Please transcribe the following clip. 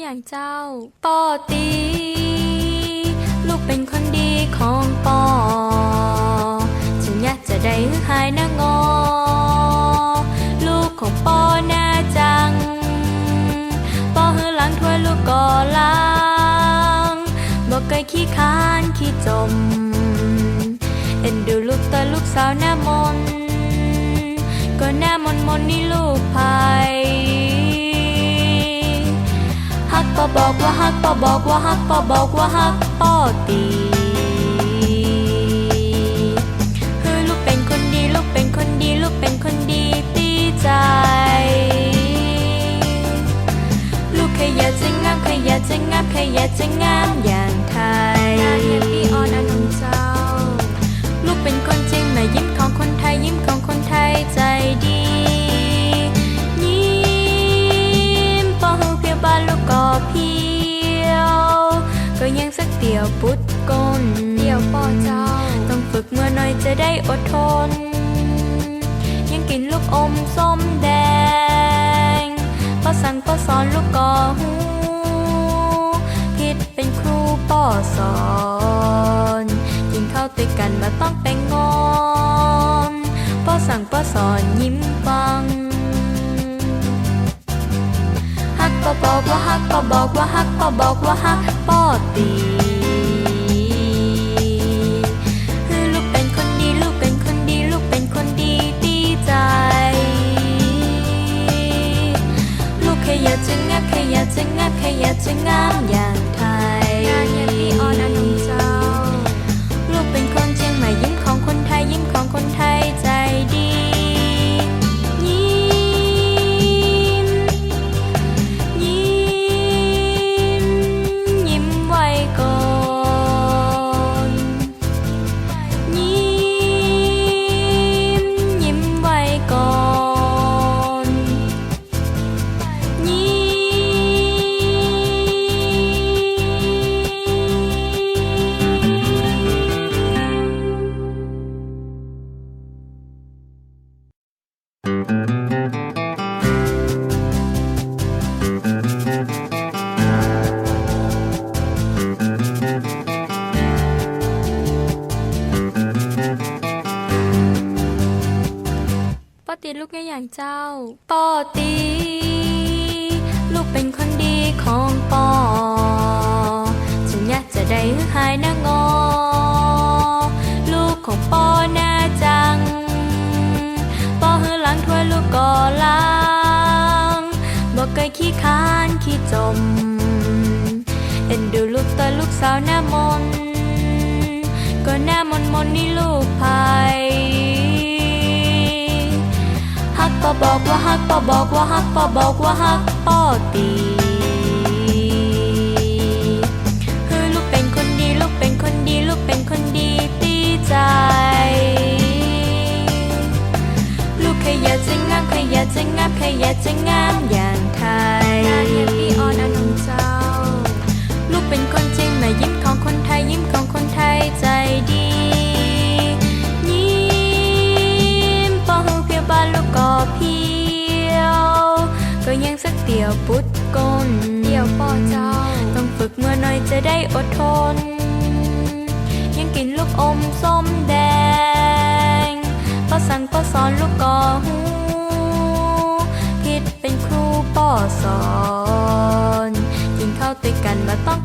อย่างเจ้าปอตี ลูกเป็นคนดีของปอฉันอยากจะได้หายน้างอ ลูกของปอแน่จังปอหือหลังถ้วยลูกก่อล้างบอกเคยขี้คานขี้จม เอ็นดูลูกตาลูกสาวหน้ามนก็หน้ามนมนนี่ลูกไผ่ฮั กปอบอกว่าฮักปอบอกว่าฮักปอบอกว่าฮักปอตีคือลูกเป็นคนดีลูกเป็นคนดีลูกเป็นคนดีตีใจ ลูกแค่อยากจะงามแค่อยากจะงามแค่อยากจะงามอย่างไทยงาเฮปปี้ออนอนงใจ เดียวปุดก้นเดียวปอเจ้า ต้องฝึกเมื่อหน่อยจะได้อดทน ยังกินลูกอมส้มแดงพอสั่งพอสอนลูกก็หูผิดเป็นครูปอสอนกินข้าวด้วยกันมาต้องไปงอนปอสั่งปอสอนยิ้มฟังฮักปอบอกว่าฮักปอบอกว่าฮักปอบอกว่าฮักปอตี อยากจะงามแค่อยากจะงามแค่อยากจะงามอ ปอตีลูกแก่อย่างเจ้าปอตีลูกเป็นคนดีของปอฉันอยากจะได้หายหน้างอ ลูกของปอแน่จังปอหือหลังถ้วยลูกก่อล้างบอกเคยขี้ค้านขี้จม เอ็นดูลูกตาลูกสาวหน้ามนก็หน้ามนมนนี่ลูกไผ่ฮัก ปอบอกว่าฮักปอบอกว่าฮักปอบอกว่าฮักปอตีคือลูกเป็นคนดีลูกเป็นคนดีลูกเป็นคนดีตีใจ ลูกแค่อยากจะงามแค่อยากจะงามแค่อยากจะงามอย่า ยวปุดก้นเดียวปอเจ้า ต้องฝึกเมื่อหน่อยจะได้อดทน ยังกินลูกอมส้มแดงพอสั่งพอสอนลูกกอหูคิดเป็นครูปอสอน กินข้าวด้วยกันมาต้อง